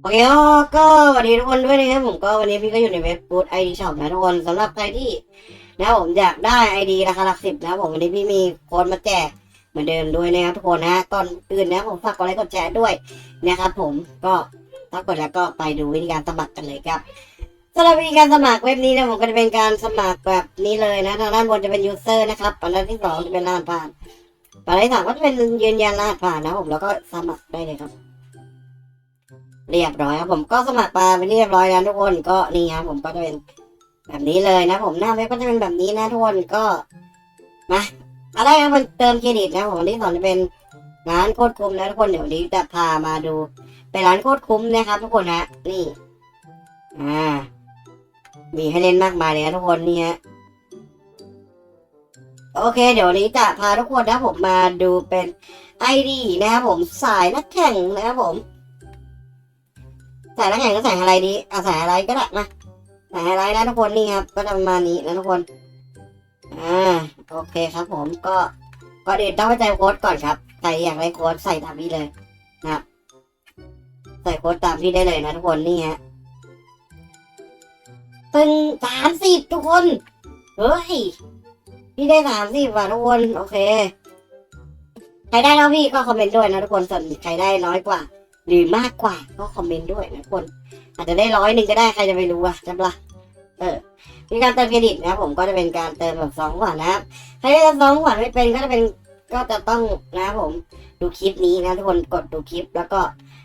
โอเคก็สวัสดีทุกคนด้วยนะครับผมก็วันนี้พี่ก็อยู่ในเว็บฟูดไอดีช็อปนะทุกคนสำหรับใครที่นะผมอยากได้ไอดีราคาหลักสิบนะผมวันนี้พี่มีโค้ดมาแจกเหมือนเดิมด้วยนะครับทุกคนนะก่อนอื่นนะผมฝากกดไลค์กดแชร์ด้วยนะครับผมก็ถ้ากดแล้วก็ไปดูวิธีการสมัครกันเลยครับสำหรับวิธีการสมัครเว็บนี้นะผมก็จะเป็นการสมัครแบบนี้เลยนะทางด้านบนจะเป็นยูเซอร์นะครับอันดับที่สองจะเป็นรหัสผ่านอันดับที่สามก็จะเป็นยืนยันรหัสผ่านนะผมแล้วก็สมัครได้เลยครับ เรียบร้อยครับผมก็สมัครมาเป็นเรียบร้อยแล้วทุกคนก็นี่ครับผมก็จะเป็นแบบนี้เลยนะผมหน้าเว็บก็จะเป็นแบบนี้นะทุกคนก็มาอะไรครับมันเติมเครดิตนะผมที่สอนจะเป็นร้านโคตรคุ้มนะทุกคนเดี๋ยวนี้จะพามาดูเป็นร้านโคตรคุ้มนะครับทุกคนนะนี่อ่ามีให้เล่นมากมายเลยนะทุกคนนี่ฮะโอเค เดี๋ยวนี้จะพาทุกคนนะผมมาดูเป็นไอดีนะครับผมสายนักแข่งนะครับผม ใส่แล้วแข่งก็ใส่อะไรดีเอาใส่อะไรก็ได้นะใส่อะไรนะทุกคนนี่ครับ ก็จะประมาณนี้นะทุกคนอ่าโอเคครับ ผมก็ก็เดี๋ยวต้องไปใจโค้ดก่อนครับใครอยากได้โค้ดใส่ตามพี่เลยนะครับใส่โค้ดตามพี่ได้เลยนะทุกคนนี่ฮะตึงสามสิบทุกคนเฮ้ยพี่ได้สามสิบว่ะทุกคน โอเค ใครได้แล้วพี่ก็คอมเมนต์ด้วยนะทุกคนส่วนใครได้น้อยกว่า หรือมากกว่าก็คอมเมนต์ด้วยนะคน อาจจะได้ร้อยหนึ่งก็ได้ใครจะไปรู้อะจำละเออมีการเติมเครดิตนะผมก็จะเป็นการเติมแบบสองขวัญนะครับใครที่จะสองขวัญไม่เป็นก็จะเป็นก็จะต้องนะผมดูคลิปนี้นะทุกคนกดดูคลิป แล้วก็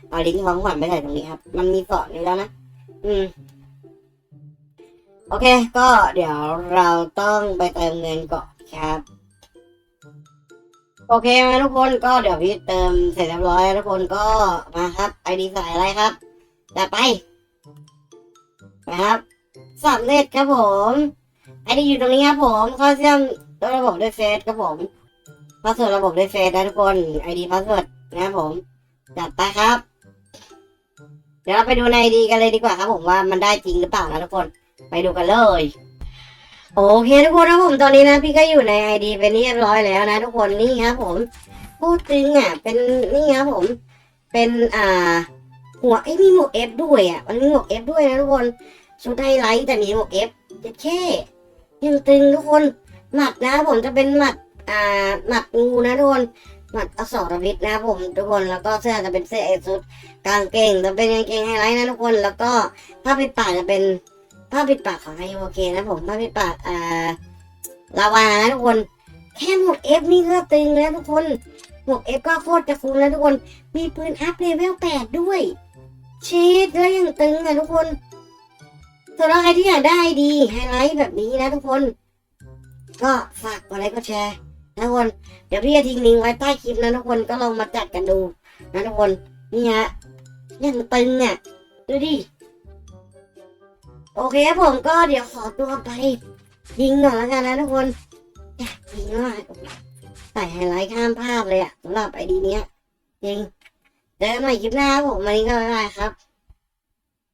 เอาลิงก์สองขวัญไปใส่ตรงนี้ครับ มันมีสอนอยู่แล้วนะอืมโอเค ก็เดี๋ยวเราต้องไปเติมเงินก่อนครับ โอเคไหมทุกคนก็เดี๋ยวพี่เติมเสร็จเรียบร้อยทุกคนก็มาครับไอดีสายอะไรครับจะไปนะครับสำเร็จครับผมไอดีอยู่ตรงนี้ครับผมเข้าเชื่อมด้วยระบบด้วยเฟซครับผมพาสเวิร์ดระบบด้วยเฟซนะทุกคนไอดีพาสเวิร์ดนะครับผมจัดไปครับ เดี๋ยวเราไปดูในไอดีกันเลยดีกว่าครับผมว่ามันได้จริงหรือเปล่านะทุกคน ไปดูกันเลย โอเคทุกคนนะผมตอนนี้นะพี่ก็อยู่ในไอดีเป็นเรียบร้อยแล้วนะทุกคนนี่ครับผม พูดจริงอะเป็นนี่ครับผม เป็นอ่าหัวไอ้มีหมวกเอฟด้วยอะมันมีหมวกเอฟด้วยนะทุกคนชุดไฮไลท์แต่มีหมวกเอฟเจ็ดแค่ยังตึงทุกคนหมัดนะผมจะเป็นหมัดอ่าหมัดงูนะทุกคนหมัดอสรวิทนะผมทุกคนแล้วก็เสื้อจะเป็นเสื้อเอซุดกางเกงจะเป็นกางเกงไฮไลท์นะทุกคนแล้วก็ผ้าปิดปากจะเป็น ผ้าปิดปากของไฮโอเคนะผมผ้าปิดปากอ่าลาวานะทุกคน แค่หมวกเอฟนี่ก็ตึงแล้วทุกคนหมวกเอฟก็โคตรจะคุ้มแล้วทุกคน มีปืนอัพเลเวลแปดด้วยชีดแล้วยังตึงอะทุกคนสำหรับใครที่อยากได้ดีไฮไลท์แบบนี้นะทุกคน ก็ฝากกดไลค์กดแชร์นะทุกคน เดี๋ยวพี่จะทิ้งลิงก์ไว้ใต้คลิปนะทุกคนก็ลองมาจัดกันดูนะทุกคน นี่ฮะยังตึงอะดูดิ โอเคครับผมก็เดี๋ยวขอตัวไปยิงหน่อยแล้วกันนะทุกคนอยากยิงมากใส่ไฮไลท์ข้ามภาพเลยอะสำหรับไอดีเนี้ยจริงเจอกันใหม่คลิปหน้าผมวันนี้ก็บ๊ายบายครับ